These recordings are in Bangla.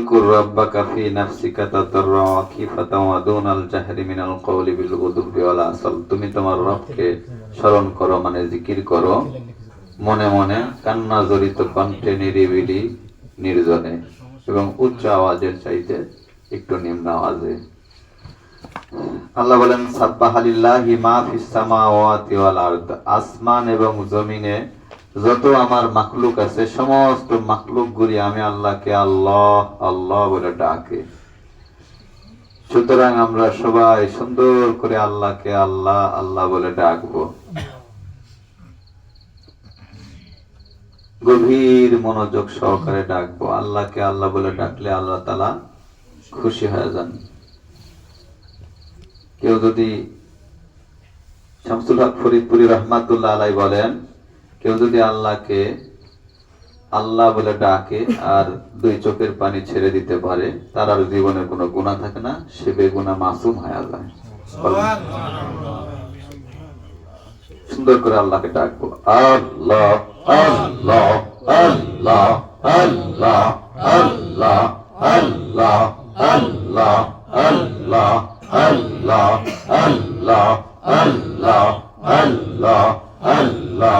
اذكر ربك في نفسك تضرعا وخيفة ودون الجهر من القول بالغدو والعصر তুমি তোমার রবকে স্মরণ করো মানে জিকির করো মনে মনে কান্না জড়িত কণ্ঠে নিরিবিলি নির্জনে এবং উচ্চ আওয়াজের চাইতে একটু নিম্ন আওয়াজে আল্লাহ বলেন সাব্বাহালিল্লাহি মা ফিস সামাওয়াতি ওয়াল আরদ আসমান এবং জমিনে যত আমার মাকলুক আছে, সমস্ত মাকলুক গুলি আমি আল্লাহকে আল্লাহ আল্লাহ বলে ডাকে। সুতরাং আমরা সবাই সুন্দর করে আল্লাহকে আল্লাহ আল্লাহ বলে ডাকবো। গভীর মনোযোগ সহকারে ডাকবো। আল্লাহকে আল্লাহ বলে ডাকলে আল্লাহ তালা খুশি হয়ে যান। কেউ যদি শামসুল হক ফরিদপুরি রহমাতুল্লাহ আলাই বলেন কেউ যদি আল্লাহকে আল্লাহ বলে ডাকে আর দুই চোখের পানি ছেড়ে দিতে পারে তার আর জীবনে কোনো গুণা থাকে না সে বেগুনা মাসুম হয় বলেন। সুন্দর করে আল্লাহকে ডাকবো আল্লাহ আল্লাহ আল্লাহ আল্লাহ আল্লাহ আল্লাহ আল্লাহ আল্লাহ আল্লাহ আল্লাহ আল্লাহ আল্লাহ আল্লাহ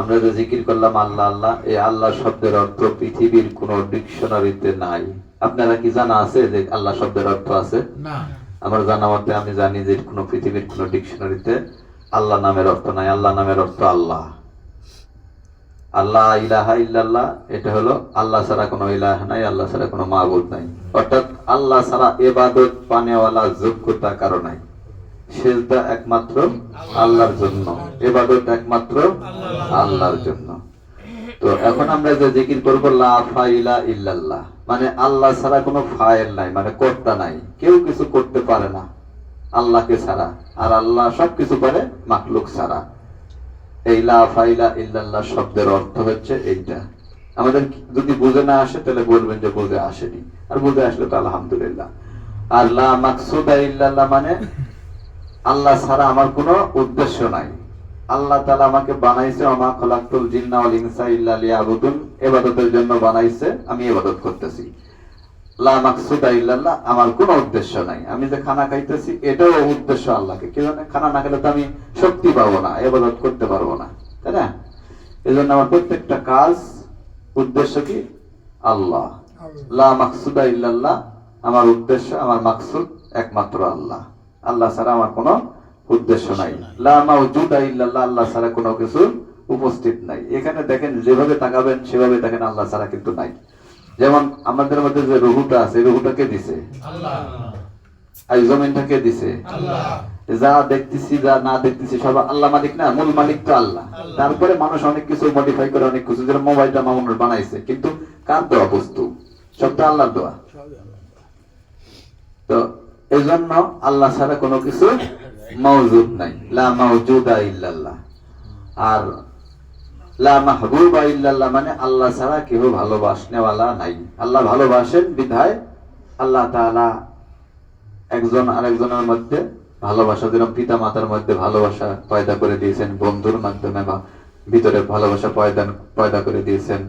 আমরা যে জিকির করলাম আল্লাহ আল্লাহ এই আল্লাহ শব্দের অর্থ পৃথিবীর কোন ডিকশনারিতে নাই। আপনারা কি জানা আছে যে আল্লাহ শব্দের অর্থ আছে? আমার জানা মতে আমি জানি যে কোনো পৃথিবীর কোনো ডিকশনারিতে আল্লাহ নামের অর্থ নাই। আল্লাহ নামের অর্থ আল্লাহ। আল্লাহ ইলাহা ইল্লাল্লাহ এটা হলো আল্লাহ ছাড়া কোনো ইলাহ নাই আল্লাহ ছাড়া কোনো মাহবুদ নাই। অর্থাৎ আল্লাহ ছাড়া এবাদত পানেওয়ালা যোগ্যতা কারও নাই। সেজদা একমাত্র আল্লাহর জন্য, এবাদত একমাত্র আল্লাহর জন্য। তো এখন আমরা যে জিকির করব, লা ফাইলা ইল্লাল্লাহ মানে আল্লাহ ছাড়া কোনো ফাইল নাই মানে কর্তা নাই, কেউ কিছু করতে পারে না আল্লাহকে ছাড়া, আর আল্লাহ সবকিছু করে মাকলুক ছাড়া। এই লা ফাইলা ইল্লাল্লাহ শব্দের অর্থ হচ্ছে এইটা। আমাদের যদি বুঝে না আসে, তাহলে বলবেন যে বুঝে আসেনি, আর বুঝে আসলে তো আলহামদুলিল্লাহ। আর লা মাকসুদা ইল্লাল্লাহ মানে আল্লাহ ছাড়া আমার কোনো উদ্দেশ্য নাই। আল্লাহ তাআলা আমাকে বানাইছে আমা খলাকতুল জিন্না ওয়াল ইনসা ইল্লা লিয়াবুদুন। ইবাদতের জন্য বানাইছে আমি ইবাদত করতেছি। লা মাকসুদা ইল্লাল্লাহ আমার কোনো উদ্দেশ্য নাই। আমি যে খানা খাইতেছি এটাও উদ্দেশ্য আল্লাহকে। কি জানে খানা না খেলে তো আমি শক্তি পাবো না ইবাদত করতে পারব না। তাই না? এজন্য আমার প্রত্যেকটা কাজ উদ্দেশ্য কি? আল্লাহ। লা মাকসুদা ইল্লাল্লাহ আমার উদ্দেশ্য আমার মাকসুদ একমাত্র আল্লাহ। আল্লাহ ছাড়া আমার কোনো উদ্দেশ্য নাই। ইল্লাল্লাহ আল্লাহ ছাড়া কোনো কিছু উপস্থিত নাই। এখানে দেখেন যেভাবে তাকাবেন সেভাবে দেখেন আল্লাহ ছাড়া কিন্তু নাই। যেমন আমাদের মধ্যে যে রুহুটা আছে রুহুটা কে দিছে? আল্লাহ। আর দিছে? যা দেখতেছি যা না দেখতেছি সব আল্লাহ মালিক না? মূল মালিক তো আল্লাহ। তারপরে মানুষ অনেক কিছু মডিফাই করে অনেক কিছু মোবাইলটা মামুনুর বানাইছে। কিন্তু কার দেওয়া বস্তু? সব তো আল্লাহর দেওয়া তো এই জন্য আল্লাহ ছাড়া কোনো কিছু মওজুদ নাই। লা ইল্লাল্লাহ। আর লা ইল্লাল্লাহ মানে আল্লাহ ছাড়া কেউ ভালোবাসনেওয়ালা নাই। আল্লাহ ভালোবাসেন বিধায় আল্লাহ তাআলা একজন আরেকজনের মধ্যে ভালোবাসা যেরকম পিতা মাতার মধ্যে ভালোবাসা পয়দা করে দিয়েছেন, বন্ধুর মাধ্যমে বা ভিতরে ভালোবাসা পয়দা পয়দা করে দিয়েছেন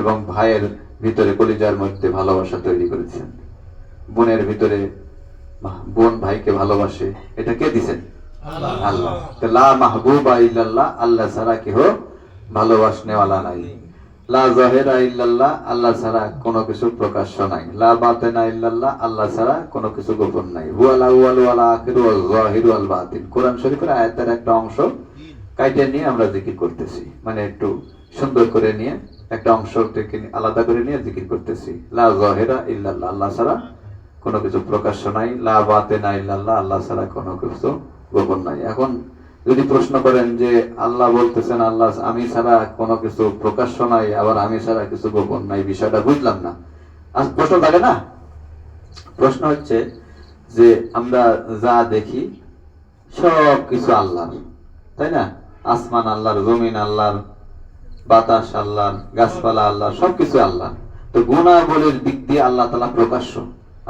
এবং ভাইয়ের ভিতরে কলিজার মধ্যে ভালোবাসা তৈরি করেছেন। বোনের ভিতরে বোন ভাইকে ভালোবাসে। এটা কে দিছেন? আল্লাহ। লা মাহবুবা ইল্লাল্লাহ আল্লাহ ছাড়া কেহ ভালোবাসনেওয়ালা নাই। লা জাহেরা ইল্লাল্লাহ আল্লাহ ছাড়া কোনো কিছু প্রকাশ্য নাই। লা বাতেনা ইল্লাল্লাহ আল্লাহ ছাড়া কোনো কিছু গোপন নাই। হুয়াল আউয়াল ওয়াল আখিরু ওয়াল যাহিরু ওয়াল বাতিন কোরআন শরীফের আয়াতের একটা অংশ কাইটে নিয়ে আমরা জিকির করতেছি। মানে একটু সুন্দর করে নিয়ে একটা অংশ থেকে আলাদা করে নিয়ে জিকির করতেছি। লা জাহেরা ইল্লাল্লাহ আল্লাহ ছাড়া কোনো কিছু প্রকাশ্য নাই, লা বাতেনা ইল্লাল্লাহ, আল্লাহ ছাড়া কোনো কিছু গোপন নাই। এখন যদি প্রশ্ন করেন যে আল্লাহ বলতেছেন, আল্লাহ, আমি ছাড়া কোনো কিছু প্রকাশ্য নাই, আবার আমি ছাড়া কিছু গোপন নাই, বিষয়টা বুঝলাম না। আজ প্রশ্ন থাকে না? প্রশ্ন হচ্ছে যে আমরা যা দেখি, সব কিছু আল্লাহর, তাই না? আসমান আল্লাহর, জমিন আল্লাহর, বাতাস আল্লাহর, গাছপালা আল্লাহ সবকিছু আল্লাহ তো গুণাবলীর দিক দিয়ে আল্লাহ তালা প্রকাশ্য।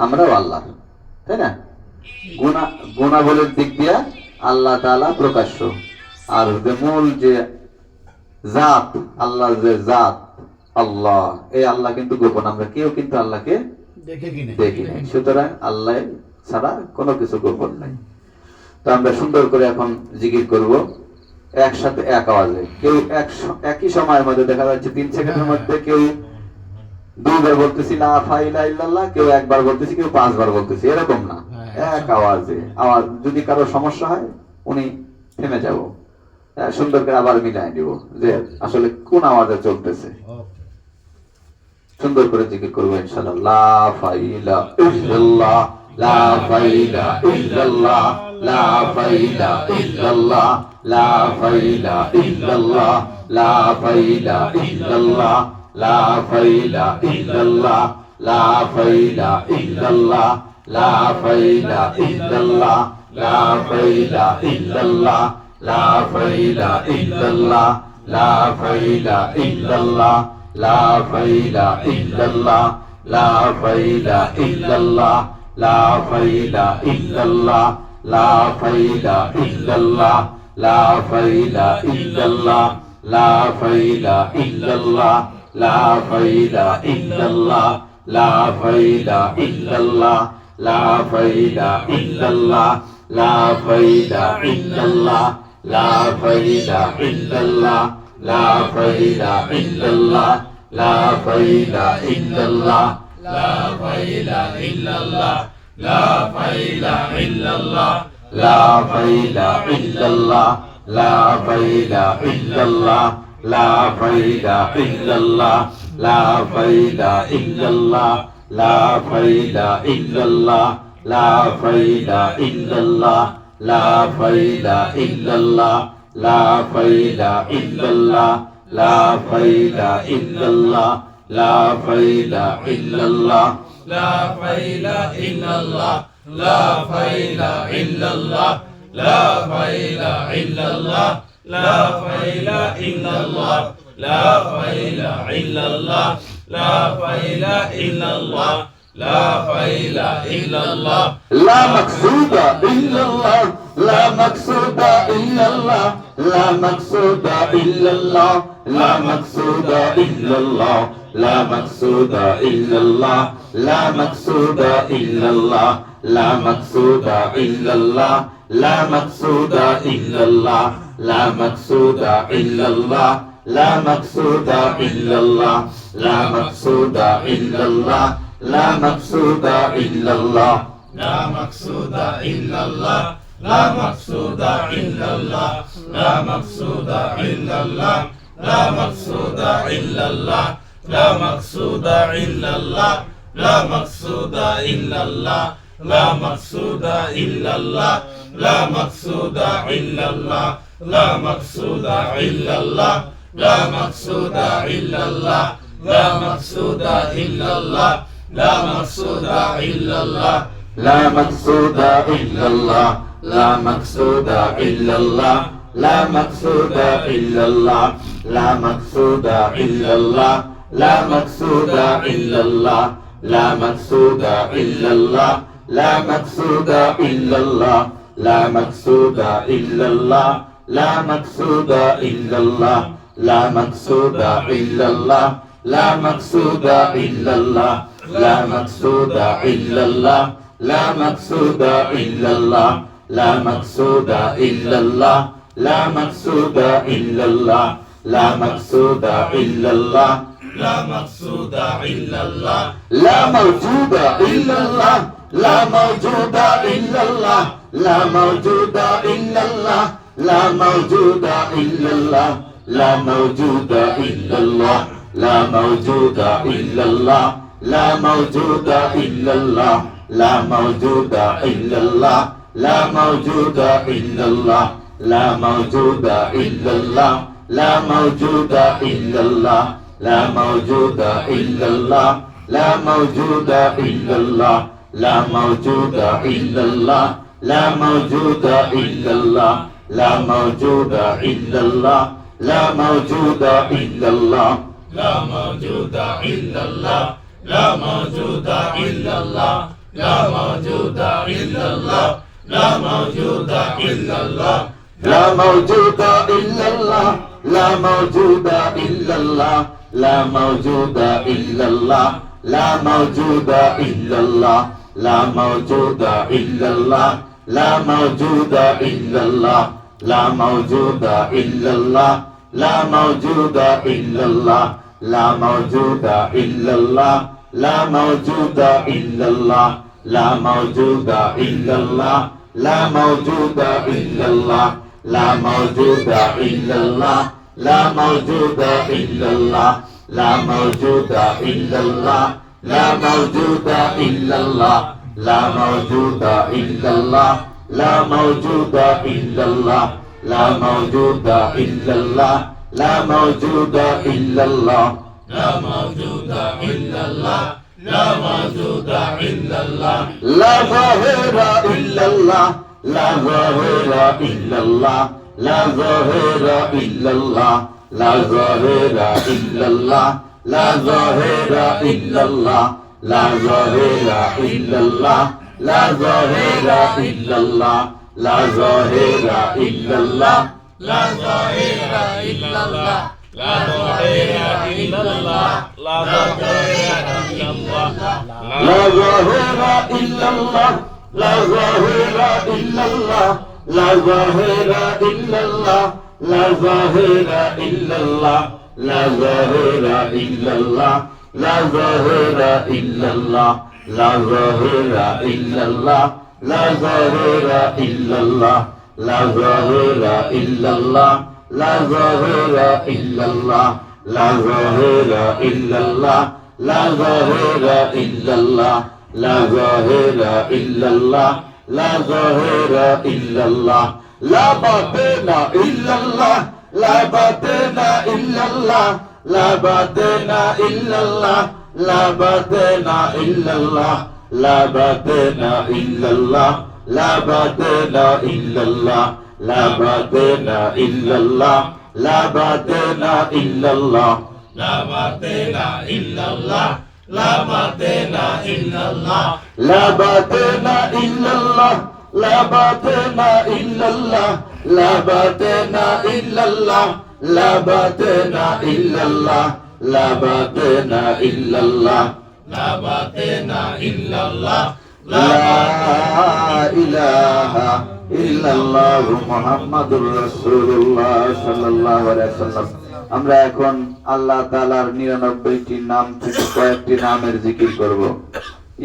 আমরাও আল্লাহ তাই না? গুণা গুণাবলীর দিক দিয়ে আল্লাহ তাআলা প্রকাশ্য। আর যে মূল যে জাত আল্লাহ যে জাত আল্লাহ এই আল্লাহ কিন্তু গোপন। আমরা কেউ কিন্তু আল্লাহকে দেখে দেখি নাই। সুতরাং আল্লাহ ছাড়া কোনো কিছু গোপন নাই। তো আমরা সুন্দর করে এখন জিকির করব। একসাথে এক আওয়াজে। কেউ এক একই সময়ের মধ্যে দেখা যাচ্ছে তিন সেকেন্ডের মধ্যে কেউ দুইবার বলতেছি লা ফাইলা ইল্লাল্লাহ কেউ একবার বলতেছি কেউ পাঁচবার বলতেছি। এরকম না। এক আওয়াজে। আওয়াজ যদি কারও সমস্যা হয় উনি থেমে যাব। হ্যাঁ, সুন্দর করে আবার মিলাই দিব যে আসলে কোন আওয়াজে চলতেছে। সুন্দর করে জিকির করব ইনশাআল্লাহ। লা ফাইলা ইল্লাল্লাহ লা ফাইলা ইল্লাল্লাহ লা ফাইলা ইল্লাল্লাহ লা ফাইলা ইল্লাল্লাহ লা ফাইলা ইল্লাল্লাহ। লা ফাইলা ইল্লাল্লাহ লা ফাইলা ইল্লাল্লাহ লা ফাইলা ইল্লাল্লাহ লা ফাইলা ইল্লাল্লাহ লা ফাইলা ইল্লাল্লাহ লা ফাইলা ইল্লাল্লাহ লা ফাইলা ইল্লাল্লাহ লা ফাইলা ইল্লাল্লাহ লা ফাইলা ইল্লাল্লাহ লা ফাইলা ইল্লাল্লাহ লা ফাইলা ইল্লাল্লাহ লা ফাইলা ইল্লাল্লাহ لا فإله إلا الله لا فإله إلا الله لا فإله إلا الله لا فإله إلا الله لا فإله إلا الله لا فإله إلا الله لا فإله إلا الله لا فإله إلا الله لا فإله إلا الله لا إله إلا الله لا إله إلا الله لا فإله إلا الله لا فإله إلا الله لا فإله إلا الله لا فإله إلا الله لا فإله إلا الله لا فإله إلا الله لا فإله إلا الله لا فإله إلا الله لا فإله إلا الله لا فإله إلا الله لا إله إلا الله لا إله إلا الله لا إله إلا الله لا إله إلا الله لا إله إلا الله لا إله إلا الله لا مقصود إلا الله لا مقصود إلا الله لا مقصود إلا الله لا مقصود إلا الله لا مقصود إلا الله لا مقصود إلا الله لا مقصود إلا الله لا مقصود إلا الله لا مقصود إلا الله لا مقصود إلا الله لا مقصود إلا الله لا مقصود إلا الله لا مقصود إلا الله لا مقصود إلا الله لا مقصود إلا الله لا مقصود إلا الله لا مقصود إلا الله لا مقصود إلا الله لا مقصود إلا الله لا مقصود إلا الله لا مقصود إلا الله لا مقصود إلا الله لا مقصود إلا الله لا مقصود إلا الله لا مقصود إلا الله لا مقصود إلا الله لا مقصود إلا الله لا مقصود إلا الله لا مقصود إلا الله لا مقصود إلا الله لا مقصود إلا الله لا مقصود إلا الله لا مقصود إلا الله لا مقصود إلا الله لا مقصود إلا الله لا مقصود إلا الله لا مقصود إلا الله لا مقصود إلا الله لا مقصود إلا الله لا مقصود إلا الله لا مقصود إلا الله لا موجود إلا الله لا موجود إلا الله لا موجود إلا الله لا موجود إلا الله لا موجود إلا الله لا موجود إلا الله لا موجود إلا الله لا موجود إلا الله لا موجود إلا الله لا موجود إلا الله لا موجود إلا الله لا موجود إلا الله لا موجود إلا الله لا موجود إلا الله لا موجود إلا الله لا موجود إلا الله لا موجود إلا الله لا موجود إلا الله لا موجود إلا الله لا موجود إلا الله لا موجود إلا الله لا موجود إلا الله لا موجود إلا الله لا موجود إلا الله لا موجود إلا الله لا موجود إلا الله لا موجود إلا الله لا موجود إلا الله لا موجود إلا الله لا موجود إلا الله لا موجود إلا الله لا موجود إلا الله لا موجود إلا الله لا موجود إلا الله لا موجود إلا الله لا موجود إلا الله لا موجود إلا الله لا موجود إلا الله لا موجود إلا الله لا موجود إلا الله لا موجود إلا الله لا موجود إلا الله لا ظاهر إلا الله لا ظاهر إلا الله لا ظاهر إلا الله لا ظاهر إلا الله লা জাহেরা ইল্লাল্লাহ লা জাহেরা ইল্লাল্লাহ লা জাহেরা ইল্লাল্লাহ লা জাহেরা ইল্লাল্লাহ লা জাহেরা ইল্লাল্লাহ লা জাহেরা ইল্লাল্লাহ লা জাহেরা ইল্লাল্লাহ লা জাহেরা ইল্লাল্লাহ লা জাহেরা ইল্লাল্লাহ লা জাহেরা ইল্লাল্লাহ ইল্লাল্লাহ لا ظاهر إلا الله لا ظاهر إلا الله لا ظاهر إلا الله لا ظاهر إلا الله لا ظاهر إلا الله لا ظاهر إلا الله لا ظاهر إلا الله لا ظاهر إلا الله لا ظاهر إلا الله لا ظاهر إلا الله لا ظاهر إلا الله لا ظاهر إلا الله لا باطن إلا الله لا باطن إلا الله لا باطن إلا الله لا باطن إلا الله لا باطن إلا الله لا باطن إلا الله لا باطن إلا الله لا باطن إلا الله لا باطل إلا الله لا باطل إلا الله لا باطن إلا الله لا باطن إلا الله لا باطن إلا الله لا باطن إلا الله لا باطن إلا الله لا باطل إلا الله لا إله إلا الله محمد رسول الله صلى الله عليه وسلم আমরা এখন আল্লাহ তাআলার নিরানব্বইটি নাম থেকে কয়েকটি নামের জিকির করব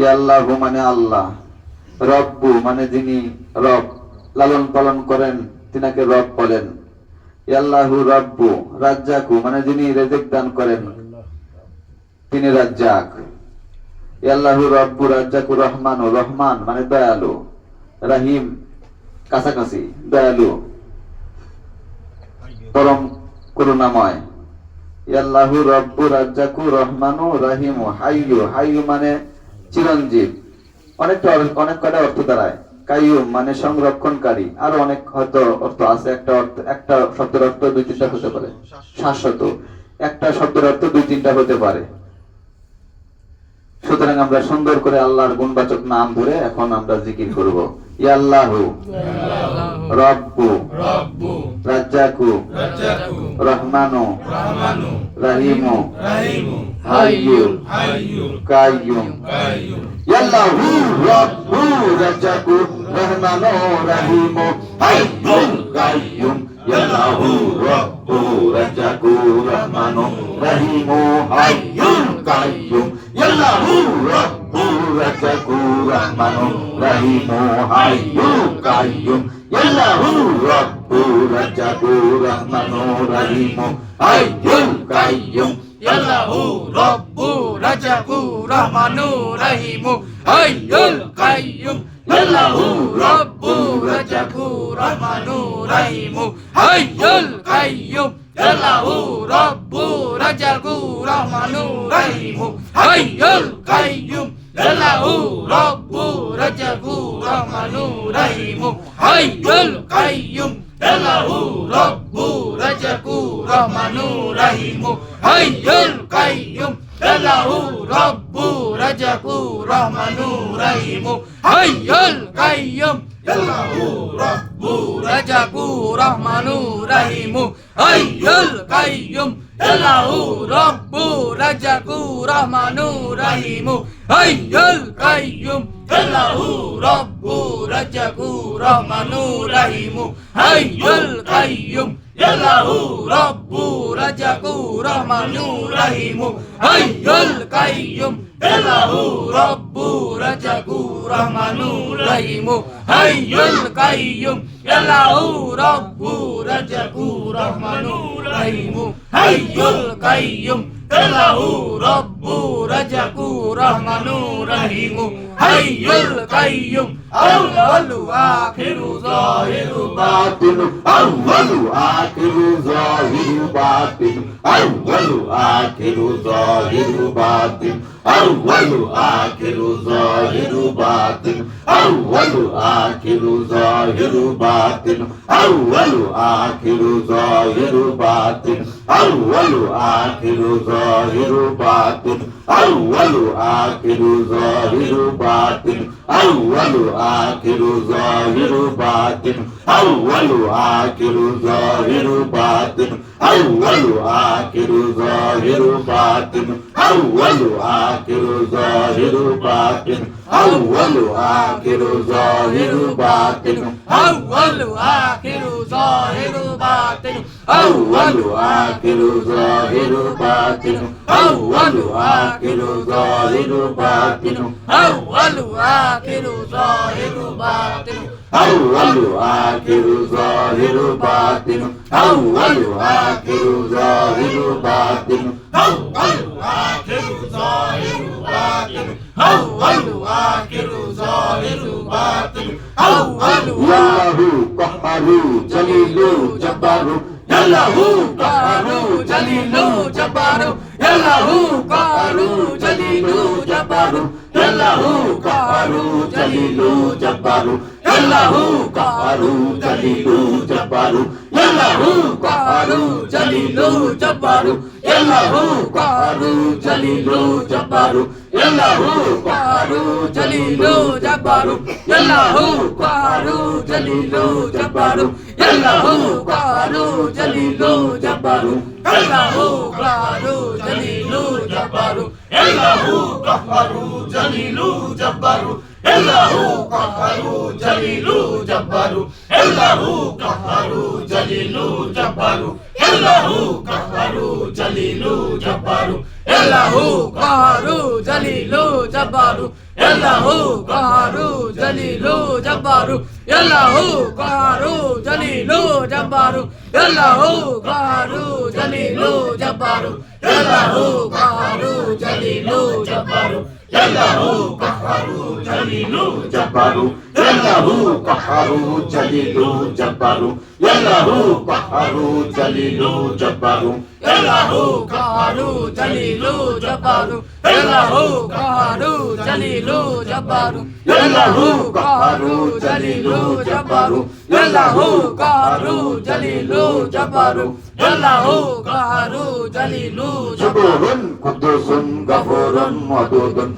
ইয়াল্লাহু মানে আল্লাহ রব্বু মানে যিনি রব, লালন পালন করেন, তিনাকে রব বলেন। ইয়াল্লাহু রব্বু, রাজ্জাকু মানে যিনি রেজেক দান করেন, তিনি রাজ্জাক। ইয়াল্লাহু রব্বু, রাজ্জাকু রহমান ও রহমান মানে দয়ালু, রাহিম, কাছাকাছি, দয়ালু, পরম করুণাময়। ইয়াল্লাহু রব্বু, রাজ্জাকু রহমানু, রাহিমু, হাইয়ু হাইয়ু মানে চিরঞ্জীব। অনেকটা অনেক কটা অর্থ দাঁড়ায়? কাইয়ুম মানে সংরক্ষণকারী। আর অনেক হয়তো অর্থ আছে একটা অর্থ একটা শব্দের অর্থ দুই তিনটা হতে পারে। শাশ্বত। একটা শব্দের অর্থ দুই তিনটা হতে পারে। সুতরাং আমরা সুন্দর করে আল্লাহর গুণবাচক নাম ধরে এখন আমরা জিকির করব। ইয়াল্লাহু রব্বু। রাজ্জাকু। রহমানু। রাহিমু। হাইয়ু Qayyum. ইয়াল্লাহু রব্বু রাজ্জাকু রহমানু রাহিমু হাইয়ুল Qayyum ইয়াল্লাহু রব্বু রাজ্জাকু রহমানু রাহিমু হাইয়ুল Qayyum ইয়াল্লাহু রব্বু রাজ্জাকু রহমানু রাহিমু হাইয়ুল Qayyum ইয়াল্লাহু রব্বু রাজ্জাকু রহমানু রাহিমু হাইয়ুল Qayyum ইয়াল্লাহু রব্বু رجب رحمن رحيم حي القيوم الله رب رجب رحمن رحيم حي القيوم الله رب رجب رحمن رحيم حي القيوم الله رب رجب رحمن رحيم حي القيوم الله رب رجب رحمن رحيم حي القيوم له رب رجب رحمن رحيم حي القيوم له رب رجب رحمن رحيم حي القيوم له رب رجب رحمن رحيم حي القيوم له رب رجب رحمن رحيم حي القيوم ইয়াল্লাহু রব্বু রাজাকু রহমানু রহিমু হাইয়ুল Qayyum ইয়াল্লাহু রব্বু রাজাকু রহমানু রহিমু হাইয়ুল Qayyum ইয়াল্লাহু রব্বু রাজাকু রহমানু রহিমু হাইয়ুল Qayyum رب رجكو رحمن رحيم حي القيوم أول وآخر ظاهر باطن أول وآخر ظاهر باطن أول وآخر ظاهر باطن أول وآخر ظاهر باطن أول آخر ظاهر باطن أول آخر ظاهر باطن أول آخر ظاهر باطن أول آخر ظاهر باطن أول آخر ظاهر باطن أول آخر ظاهر باطن أول آخر ظاهر باطن أول آخر ظاهر باطن أول آخر ظاهر باطن awwalu akhiru zahiru batin أول آخر ظاهر باطن أول آخر ظاهر باطن awwalu akhiru zahiru batin أول آخر ظاهر باطن أول آخر ظاهر జలీలు జబ్బారు ఎల్లహు కహారు జలీలు జబ్బారు ఎల్లహు కహారు జలీలు జబ్బారు. ಎಲ್ಲರೂ ಕಪಾರು ಚಲಿಲು ಜಬ್ಬಾರು ಎಲ್ಲರೂ ಕಪಾರು ಚಲಿಲು ಜಬ್ಬಾರು ಎಲ್ಲರೂ ಕಪಾರು ಚಲಿಲು ಜಬ್ಬಾರು ಎಲ್ಲರೂ ಕಪಾರು ಚಲಿಲು ಜಬ್ಬಾರು ಎಲ್ಲರೂ ಕಪಾರು ಚಲಿಲು ಜಬ್ಬಾರು ಎಲ್ಲರೂ ಕಪಾರು ಚಲಿಲು ಜಬ್ಬಾರು ಎಲ್ಲರೂ ಕಪಾರು ಚಲಿಲು ಜಬ್ಬಾರು ಎಲ್ಲರೂ ಕಪಾರು ಚಲಿಲು ಜಬ್ಬಾರು. Allahu kafaru jalilu jabbaru. Allahu kafaru jalilu jabbaru. Allahu kafaru jalilu jabbaru. Allahu kafaru jalilu jabbaru. Allahu kafaru jalilu jabbaru. Allahu kafaru jalilu jabbaru yallahu qaharu jalilu jabbaru. Yallahu qaharu jalilu jabbaru. Yallahu qaharu jalilu jabbaru. Yallahu qaharu jalilu jabbaru. Yallahu qaharu jalilu jabbaru. Allahu Qaharu Jalilu Jabbaru Allahu Qaharu Jalilu Jabbaru Allahu Qaharu Jalilu Jabbaru Allahu Qaharu Jalilu Jabbaru Allahu Qaharu Jalilu Jabbaru Allahu Qaharu Jalilu Jabbaru Qudusun Ghafurun Wadudun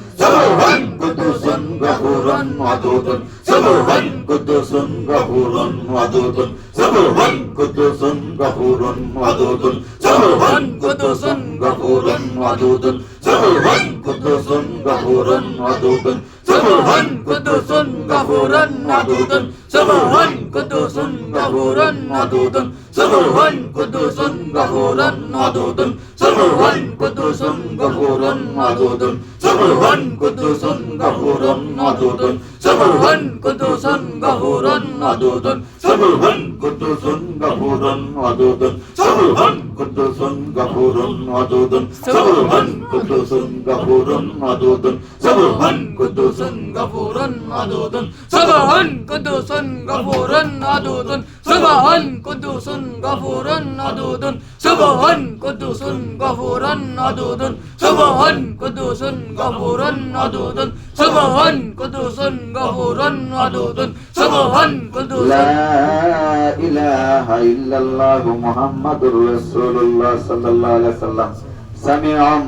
Qudusun গফুরুন ওয়াদুদুন সাবুহুন কুদ্দুসুন গফুরুন ওয়াদুদুন সাবুহুন কুদ্দুসুন গফুরুন ওয়াদুদুন সাবুহুন কুদ্দুসুন গফুরুন ওয়াদুদুন সাবুহুন কুদ্দুসুন গফুরুন ওয়াদুদুন সাবুহুন কুদ্দুসুন গফুরুন ওয়াদুদুন সাবুহুন কুদ্দুসুন গফুরুন ওয়াদুদুন سبح قدوس غفور ودود سبح قدوس غفور ودود سبح قدوس غفور ودود سبح قدوس غفور ودود سبح قدوس غفور ودود سبح قدوس غفور ودود سبح قدوس غفور ودود سبح قدوس غفور ودود سبح قدوس غفور ودود سبح قدوس গফুরুন নদুদুন সুবহুন কুদুসুন গফুরুন নদুদুন সুবহুন কুদুসুন গফুরুন নদুদুন সুবহুন কুদুসুন গফুরুন নদুদুন সুবহুন কুদুসুন লা ইলাহা ইল্লাল্লাহ মুহাম্মাদুর রাসূলুল্লাহ সাল্লাল্লাহু আলাইহি ওয়াসাল্লাম। সামিউম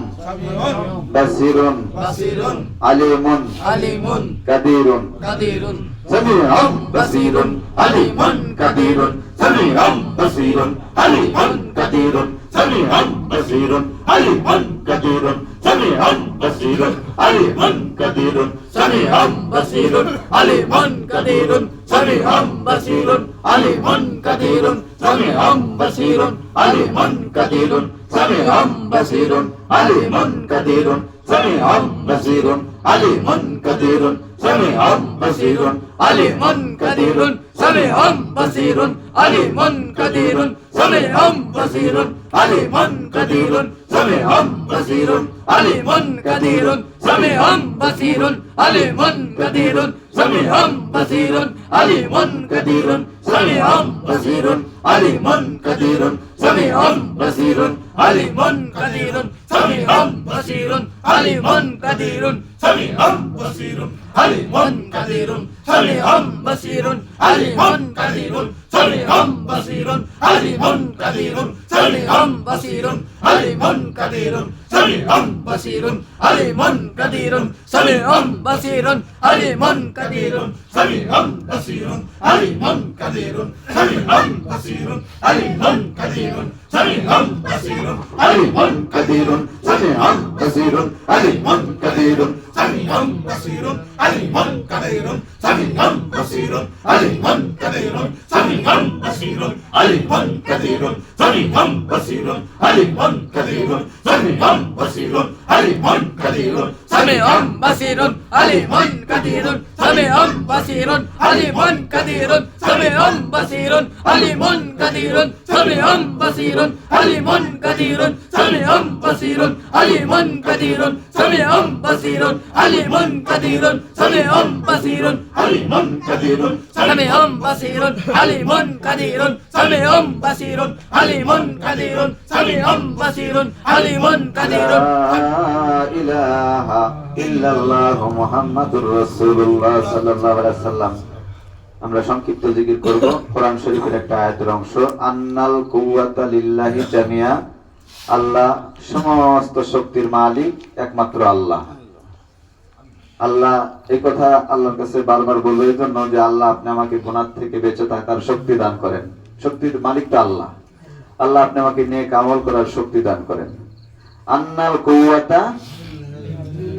বাসিরুন বাসিরুন। আলিমুন আলিমুন। কাদিরুন। কাদিরুন। সামিউম বাসিরুন আলিমুন কাদিরুন। சமீரம் பசீரன் அலிஹன் கதீரன் சமீரம் பசீரன் அலிஹன் கதீரன் சமீரம் பசீரன் அலிஹன் கதீரன் சமீரம் பசீரன் அலிஹன் கதீரன் சமீரம் பசீரன் அலிஹன் கதீரன் சமீரம் பசீரன் அலிஹன் கதீரன் சமீரம் பசீரன் அலிஹன் கதீரன் سميع بصير عليم قدير سميع بصير عليم قدير سميع بصير عليم قدير سميع بصير عليم قدير سميع بصير عليم قدير سميع بصير عليم قدير سميع بصير عليم قدير سميع بصير عليم قدير سميع بصير عليم قدير سميع بصير عليم قدير سميع بصير عليم قدير سميع بصير عليم قدير سميع بصير عليم قدير سميع بصير عليم قدير সামিউম বাসিরুন আলিমুন কাদিরুন সামিউম বাসিরুন আলিমুন কাদিরুন সামিউম বাসিরুন আলিমুন কাদিরুন সামিউম বাসিরুন আলিমুন কাদিরুন সামিউম বাসিরুন আলিমুন কাদিরুন সামিউম বাসিরুন আলিমুন কাদিরুন সামিউম বাসিরুন আলিমুন কাদিরুন সামিউম বাসিরুন আলিমুন কাদিরুন সামিউম বাসিরুন আলিমুন কাদিরুন সামিউম বাসিরুন আলিমুন কাদিরুন সামিউম বাসিরুন আলিমুন কাদিরুন সামিউম বাসিরুন আলিমুন কাদিরুন সামিউম বাসিরুন আলিমুন কাদিরুন সামিউম বাসিরুন আলিমুন কাদিরুন সামিউম বাসিরুন আলিমুন কাদিরুন সামিউম বাসিরুন আলিমুন قدير سمع بصير عليم قدير سمع بصير عليم قدير سمع بصير عليم قدير سمع بصير عليم قدير سمع بصير عليم قدير لا اله الا الله محمد رسول الله صلى الله عليه وسلم আমরা সংক্ষিপ্ত জিকির করব কোরআন শরীফের একটা আয়াতের অংশ আন্নাল কুয়াতা লিল্লাহি জামিয়া আল্লাহ সমস্ত শক্তির মালিক, একমাত্র আল্লাহ। আল্লাহ, এই কথা আল্লাহর কাছে বারবার বলব, এই জন্য যে আল্লাহ আপনি আমাকে গুণার থেকে বেঁচে থাকার শক্তি দান করেন। শক্তির মালিক তো আল্লাহ। আল্লাহ আপনি আমাকে নিয়ে কামল করার শক্তি দান করেন। আন্নাল কুওয়াতা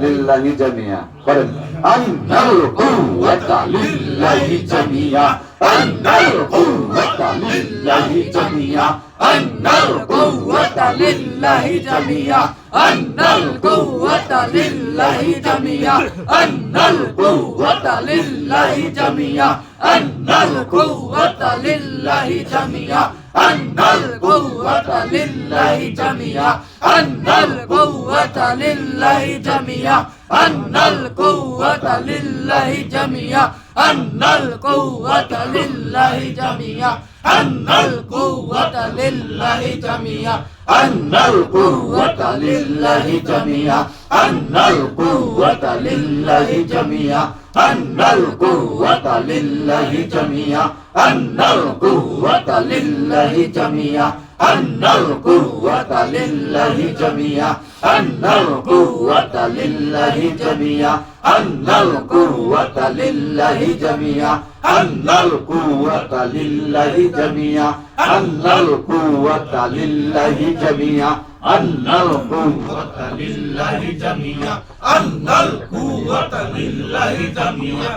লিল্লাহি জামিয়া। করেন। আন্নাল কুওয়াতা লিল্লাহি জামিয়া। আন্নাল কুওয়াতা লিল্লাহি জামিয়া। আন্নাল কুওয়াতা লিল্লাহি জামিয়া। আন্নাল কুওয়াতা লিল্লাহি জামিয়া। আন্নাল কুওয়াতা লিল্লাহি জামিয়া। আন্নাল কুওয়াতা লিল্লাহি জামিয়া। أن القوة لله جميعا أن القوة لله جميعا أن القوة لله جميعا أن القوة لله جميعا أن القوة لله جميعا أن القوة لله جميعا أن القوة لله جميعا أن القوة لله جميعا أن القوة لله جميعا أن القوة لله جميعا أن القوة لله جميعا أن القوة لله جميعا আন্নাল কুওয়াতা লিল্লাহি জামিয়া আন্নাল কুওয়াতা লিল্লাহি জামিয়া আন্নাল কুওয়াতা লিল্লাহি জামিয়া আন্নাল কুওয়াতা লিল্লাহি জামিয়া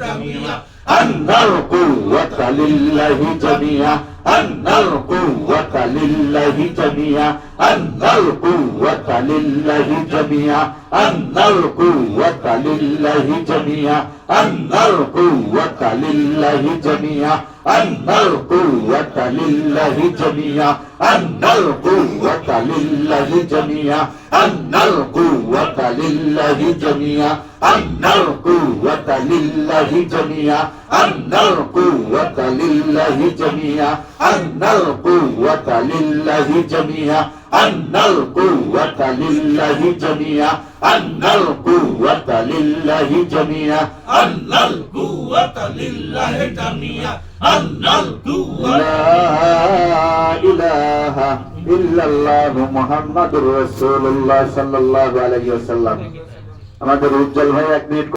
জামিয়া। أن القوة لله جميعا. أن القوة لله جميعا. أن القوة لله جميعا. أن القوة لله جميعا. أن القوة لله جميعا. আন্নাল কুওয়াতা লিল্লাহি জামিয়া আন্নাল কুওয়াতা লিল্লাহি জামিয়া আন্নাল কুওয়াতা লিল্লাহি জামিয়া আন্নাল কুওয়াতা লিল্লাহি জামিয়া আন্নাল কুওয়াতা লিল্লাহি জামিয়া আন্নাল কুওয়াতা লিল্লাহি জামিয়া আন্নাল কুওয়াতা লিল্লাহি জামিয়া আন্নাল কুওয়াতা লিল্লাহি জামিয়া আন্নাল কুওয়াতা লিল্লাহি জামিয়া আমাদের উজ্জ্বল ভাই এক মিনিট